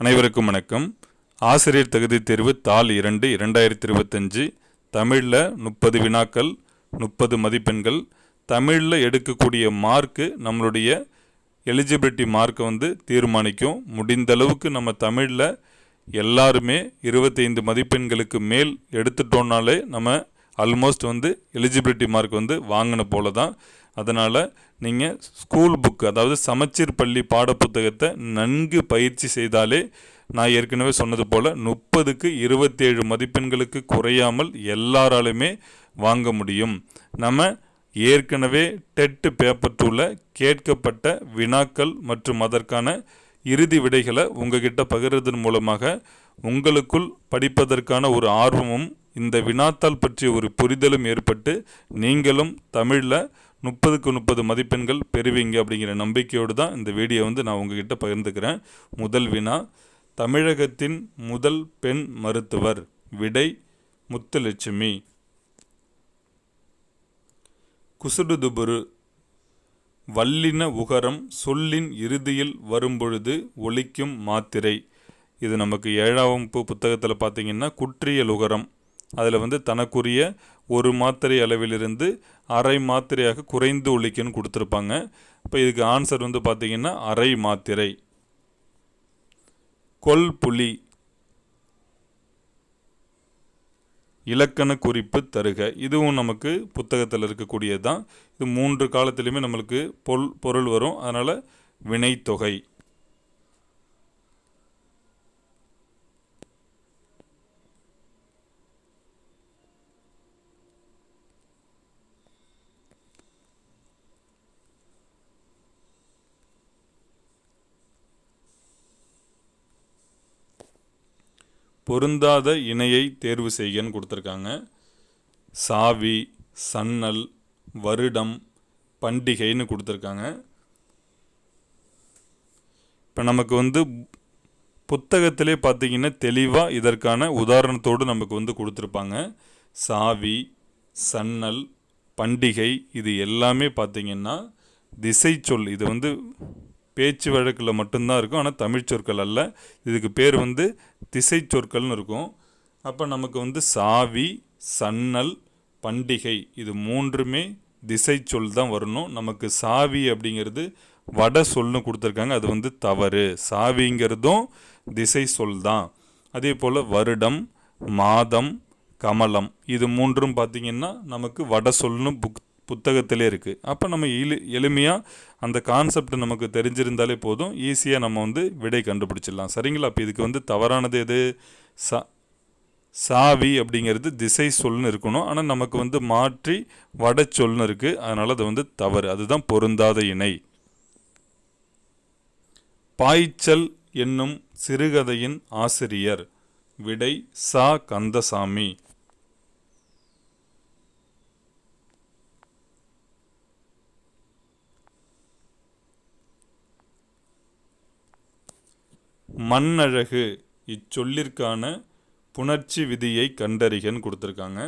அனைவருக்கும் வணக்கம். ஆசிரியர் தகுதி தேர்வு தாள் இரண்டு இரண்டாயிரத்தி இருபத்தஞ்சி தமிழில் முப்பது வினாக்கள் முப்பது மதிப்பெண்கள். தமிழில் எடுக்கக்கூடிய மார்க்கு நம்மளுடைய எலிஜிபிலிட்டி மார்க்கை வந்து தீர்மானிக்கும். முடிந்த அளவுக்கு நம்ம தமிழில் எல்லாருமே இருபத்தைந்து மதிப்பெண்களுக்கு மேல் எடுத்துட்டோம்னாலே நம்ம ஆல்மோஸ்ட் வந்து எலிஜிபிலிட்டி மார்க் வந்து வாங்கின போல தான் அதனால் நீங்கள் ஸ்கூல் புக் அதாவது சமச்சீர் பள்ளி பாடப்புத்தகத்தை நன்கு பயிற்சி செய்தாலே நான் ஏற்கனவே சொன்னது போல் முப்பதுக்கு இருபத்தேழு மதிப்பெண்களுக்கு குறையாமல் எல்லாராலுமே வாங்க முடியும். நம்ம ஏற்கனவே டெட்டு பேப்பர் டூவில் கேட்கப்பட்ட வினாக்கள் மற்றும் அதற்கான இறுதி விடைகளை உங்ககிட்ட பகிர்றதன் மூலமாக உங்களுக்குள் படிப்பதற்கான ஒரு ஆர்வமும் இந்த வினாத்தாள் பற்றிய ஒரு புரிதலும் ஏற்பட்டு நீங்களும் தமிழில் முப்பதுக்கு முப்பது மதிப்பெண்கள் பெறுவீங்க அப்படிங்கிற நம்பிக்கையோடு தான் இந்த வீடியோ வந்து நான் உங்ககிட்ட பகிர்ந்துக்கிறேன். முதல் வினா தமிழகத்தின் முதல் பெண் மருத்துவர் விடை முத்துலட்சுமி. குசுடுதுபுரு வல்லின உகரம் சொல்லின் இறுதியில் வரும்பொழுது ஒலிக்கும் மாத்திரை. இது நமக்கு ஏழாம் வகுப்பு புத்தகத்தில் பார்த்தீங்கன்னா குற்றியல் உகரம். அதில் வந்து தனக்குரிய ஒரு மாத்திரை அளவிலிருந்து அரை மாத்திரையாக குறைந்து ஒழிக்கணும்னு கொடுத்துருப்பாங்க. இப்போ இதுக்கு ஆன்சர் வந்து பார்த்திங்கன்னா அரை மாத்திரை. கொல் புலி. இலக்கண குறிப்பு தருக. இதுவும் நமக்கு புத்தகத்தில் இருக்கக்கூடியது தான் இது மூன்று காலத்திலையுமே நம்மளுக்கு பொல் பொருள் வரும். அதனால் வினைத்தொகை. பொருந்தாத இணையை தேர்வு செய்கன்னு கொடுத்துருக்காங்க. சாவி சன்னல் வருடம் பண்டிகைன்னு கொடுத்துருக்காங்க. இப்போ நமக்கு வந்து புத்தகத்திலே பார்த்தீங்கன்னா தெளிவாக இதற்கான உதாரணத்தோடு நமக்கு வந்து கொடுத்துருப்பாங்க. சாவி சன்னல் பண்டிகை இது எல்லாமே பார்த்தீங்கன்னா திசை சொல் இது வந்து பேச்சு வழக்கில் மட்டும்தான் இருக்கும். ஆனால் தமிழ் சொற்கள் அல்ல. இதுக்கு பேர் வந்து திசை சொற்கள்னு இருக்கும். அப்போ நமக்கு வந்து சாவி சன்னல் பண்டிகை இது மூன்றுமே திசை சொல் தான் வரணும். நமக்கு சாவி அப்படிங்கிறது வட சொல்னு கொடுத்துருக்காங்க. அது வந்து தவறு. சாவிங்கிறதும் திசை சொல் தான். அதே போல் வருடம் மாதம் கமலம் இது மூன்றும் பார்த்திங்கன்னா நமக்கு வட சொல்னு புக் புத்தகத்திலே இருக்குது அப்போ நம்ம எளி எளிமையாக அந்த கான்செப்ட் நமக்கு தெரிஞ்சிருந்தாலே போதும். ஈஸியாக நம்ம வந்து விடை கண்டுபிடிச்சிடலாம். சரிங்களா? அப்போ இதுக்கு வந்து தவறானது எது? சா சாவி அப்படிங்கிறது திசை சொல்னு இருக்கணும். ஆனால் நமக்கு வந்து மாற்றி வட சொல்னு இருக்குது அதனால் அது வந்து தவறு. அதுதான் பொருந்தாத இணை. பாய்ச்சல் என்னும் சிறுகதையின் ஆசிரியர் விடை சா. கந்தசாமி. மண்ணழகு. இச்சொல்லிற்கான புணர்ச்சி விதியை கண்டறிகன்னு கொடுத்துருக்காங்க.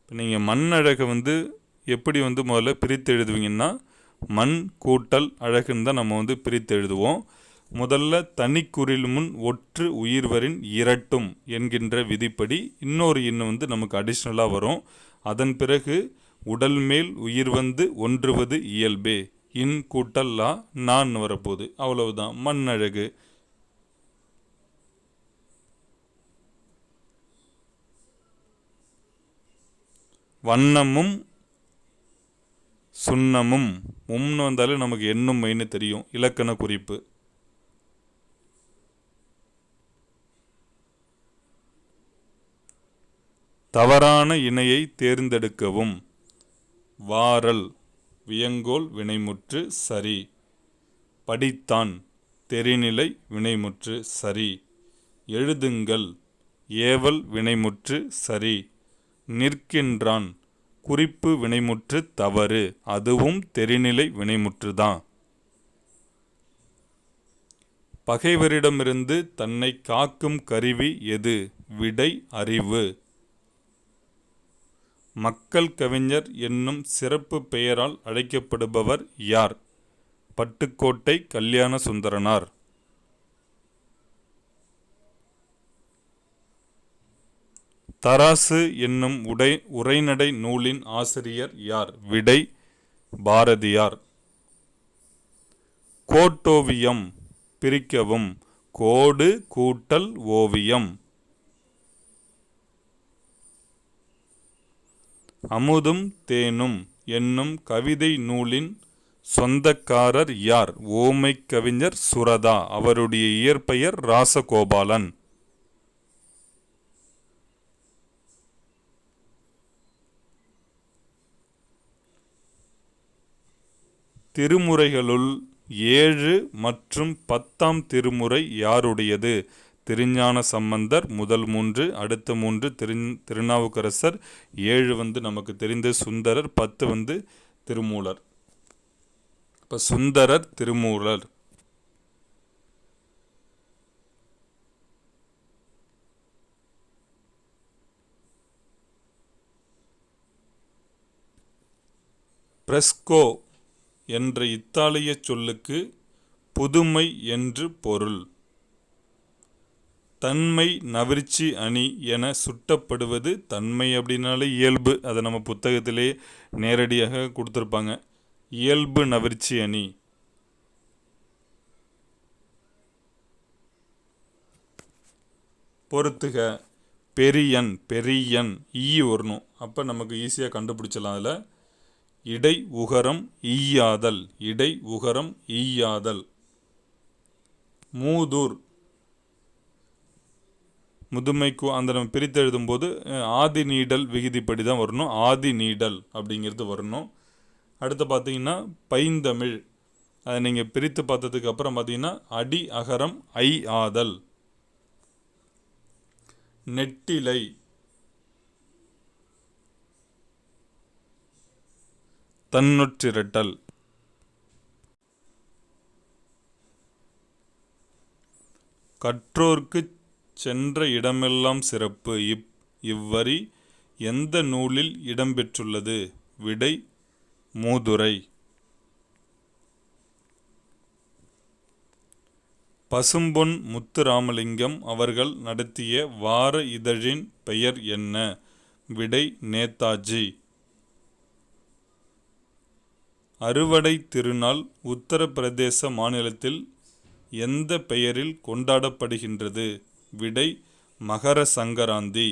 இப்போ நீங்கள் மண்ணழகை வந்து எப்படி வந்து முதல்ல பிரித்து எழுதுவீங்கன்னா மண் கூட்டல் அழகுன்னு தான் நம்ம வந்து பிரித்து எழுதுவோம். முதல்ல தனிக்குறில் முன் ஒற்று உயிர்வரின் இரட்டும் என்கின்ற விதிப்படி இன்னொரு இன்னும் வந்து நமக்கு அடிஷ்னலாக வரும். அதன் பிறகு உடல் மேல் உயிர் வந்து ஒன்றுவது இயல்பே. இன் கூட்டல்லா நான் வரப்போகுது. அவ்வளவுதான். மண்ணழகு. வண்ணமும் சுண்ணமும். உம்னு வந்தாலே நமக்கு என்னும் மைன்னு தெரியும். இலக்கண குறிப்பு. தவறான இணையை தேர்ந்தெடுக்கவும். வாரல் வியங்கோல் வினைமுற்று சரி. படித்தான் தெரிநிலை வினைமுற்று சரி. எழுதுங்கள் ஏவல் வினைமுற்று சரி. நிற்கின்றான் குறிப்பு வினைமுற்று தவறு அதுவும் தெரிநிலை வினைமுற்றுதான் பகைவரிடமிருந்து தன்னை காக்கும் கருவி எது? விடை அறிவு. மக்கள் கவிஞர் என்னும் சிறப்பு பெயரால் அழைக்கப்படுபவர் யார்? பட்டுக்கோட்டை கல்யாண சுந்தரனார் தராசு என்னும் உடை உரைநடை நூலின் ஆசிரியர் யார்? விடை பாரதியார். கோட்டோவியம் பிரிக்கவும் கோடு கூட்டல் ஓவியம். அமுதும் தேனும் என்னும் கவிதை நூலின் சொந்தக்காரர் யார்? ஓமை கவிஞர் சுரதா. அவருடைய இயற்பெயர் ராசகோபாலன். திருமுறைகளுள் ஏழு மற்றும் பத்தாம் திருமுறை யாருடையது? திருஞான சம்பந்தர் முதல் மூன்று அடுத்த மூன்று திரு திருநாவுக்கரசர் ஏழு வந்து நமக்கு தெரிந்த சுந்தரர் பத்து வந்து திருமூலர். இப்போ சுந்தரர் திருமூலர். பிரஸ்கோ என்ற இத்தாலிய சொல்லுக்கு புதுமை என்று பொருள். தன்மை நவிர்ச்சி அணி என சுட்டப்படுவது தன்மை அப்படின்னாலே இயல்பு. அதை நம்ம புத்தகத்திலே நேரடியாக கொடுத்துருப்பாங்க. இயல்பு நவிர்ச்சி அணி. பொறுத்துக. பெரியன் பெரியன் ஈ வரணும் அப்போ நமக்கு ஈஸியாக கண்டுபிடிச்சலாம் அதில். இடை உகரம் ஈயாதல். இடை உகரம் ஈயாதல். மூதூர். முதுமைக்கு அந்த நம்ம பிரித்து எழுதும்போது ஆதி நீடல் விகுதிப்படி தான் வரணும். ஆதி நீடல் அப்படிங்கிறது வரணும். அடுத்து பார்த்தீங்கன்னா பைந்தமிழ். அதை நீங்கள் பிரித்து பார்த்ததுக்கு அப்புறம் பார்த்தீங்கன்னா அடி அகரம் ஐ ஆதல். நெட்டிலை. தன்னுற்றிரட்டல். கற்றோர்க்குச் சென்ற இடமெல்லாம் சிறப்பு. இப் இவ்வரி எந்த நூலில் இடம்பெற்றுள்ளது? விடை மூதுரை. பசும்பொன் முத்துராமலிங்கம் அவர்கள் நடத்திய வார இதழின் பெயர் என்ன? விடை நேதாஜி. அறுவடை திருநாள் உத்தரப்பிரதேச மாநிலத்தில் எந்த பெயரில் கொண்டாடப்படுகின்றது? விடை மகர சங்கராந்தி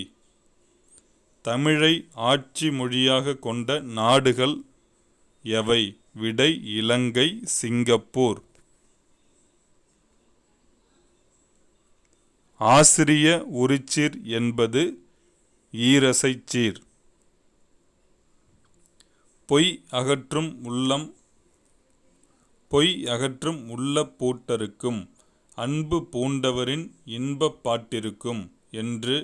தமிழை ஆட்சி மொழியாக கொண்ட நாடுகள் எவை? விடை இலங்கை சிங்கப்பூர். ஆசிரிய உரிச்சீர் என்பது ஈரசைச்சீர் பொய் அகற்றும் உள்ளம் பொய் அகற்றும் உள்ள பூட்டருக்கும். அன்பு பூண்டவரின் இன்பப் பாட்டிருக்கும் என்று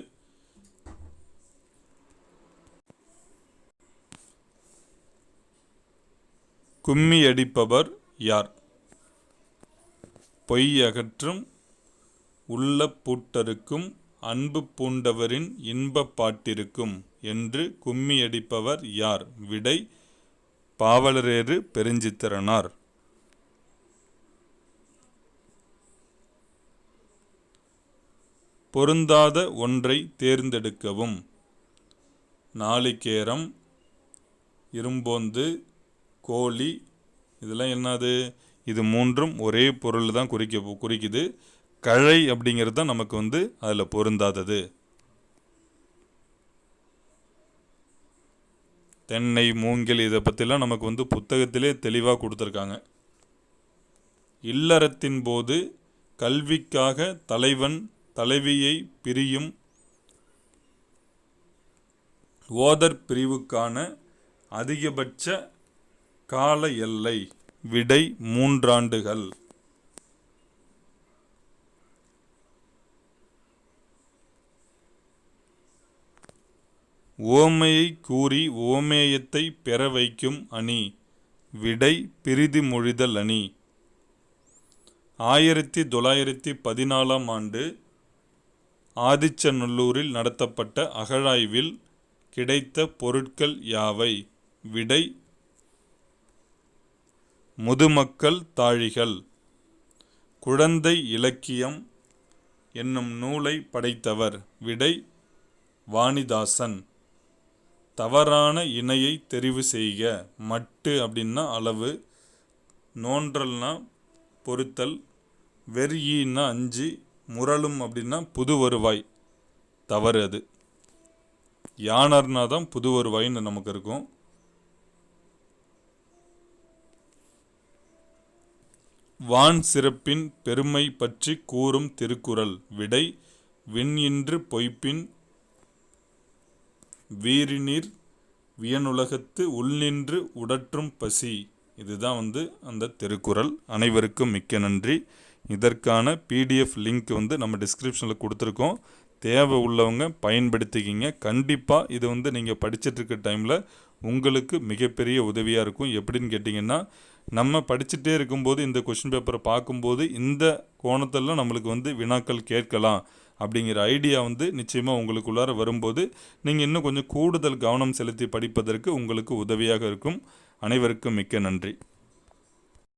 கும்மியடிப்பவர் யார்? பொய் அகற்றும் உள்ள பூட்டருக்கும் அன்பு பூண்டவரின் இன்பப் பாட்டிருக்கும் என்று கும்மியடிப்பவர் யார்? விடை பாவலரேறு பெருஞ்சித்திரனார். பொருந்தாத ஒன்றை தேர்ந்தெடுக்கவும். நாளிகேரம் இரும்போந்து கோழி இதெல்லாம் என்னது? இது மூன்றும் ஒரே பொருள் தான் குறிக்க குறிக்குது. கழை அப்படிங்கிறது தான் நமக்கு வந்து அதில் பொருந்தாதது. தென்னை மூங்கில் இதை பற்றிலாம் நமக்கு வந்து புத்தகத்திலே தெளிவாக கொடுத்துருக்காங்க. இல்லறத்தின் போது கல்விக்காக தலைவன் தலைவியை பிரியும் ஓதர் பிரிவுக்கான அதிகபட்ச கால எல்லை விடை மூன்றாண்டுகள். ஓமையை கூறி ஓமேயத்தை பெற வைக்கும் அணி விடை பிரிதி மொழிதல் அணி. ஆயிரத்தி தொள்ளாயிரத்தி பதினாலாம் ஆண்டு ஆதிச்சநல்லூரில் நடத்தப்பட்ட அகழாய்வில் கிடைத்த பொருட்கள் யாவை? விடை முதுமக்கள் தாழிகள். குழந்தை இலக்கியம் என்னும் நூலை படைத்தவர். விடை வாணிதாசன். தவறான இணையை தெரிவு செய்க. மட்டு அப்படின்னா அளவு நோன்றல்னா பொருத்தல் வெறியின்னா அஞ்சு முரளும் அப்படின்னா புது வருவாய். தவறு அது. யானர்னா தான் புது வருவாயின்னு நமக்கு இருக்கும். வான் சிறப்பின் பெருமை பற்றி கூறும் திருக்குறள். விடை விண் இன்று பொய்ப்பின் வீரிநீர் வியனுலகத்து உள்நின்று உடற்றும் பசி. இதுதான் வந்து அந்த திருக்குறள். அனைவருக்கும் மிக்க நன்றி. இதற்கான பிடிஎஃப் லிங்க் வந்து நம்ம டிஸ்கிரிப்ஷனில் கொடுத்துருக்கோம். தேவை உள்ளவங்க பயன்படுத்திக்கிங்க. கண்டிப்பாக இது வந்து நீங்கள் படிச்சுட்டு இருக்க டைமில் உங்களுக்கு மிகப்பெரிய உதவியாக இருக்கும். எப்படின்னு கேட்டிங்கன்னா நம்ம படிச்சுட்டே இருக்கும்போது இந்த கொஷின் பேப்பரை பார்க்கும்போது இந்த கோணத்தில் நம்மளுக்கு வந்து வினாக்கள் கேட்கலாம் அப்படிங்கிற ஐடியா வந்து நிச்சயமாக உங்களுக்குள்ளார வரும்போது நீங்கள் இன்னும் கொஞ்சம் கூடுதல் கவனம் செலுத்தி படிப்பதற்கு உங்களுக்கு உதவியாக இருக்கும். அனைவருக்கும் மிக்க நன்றி.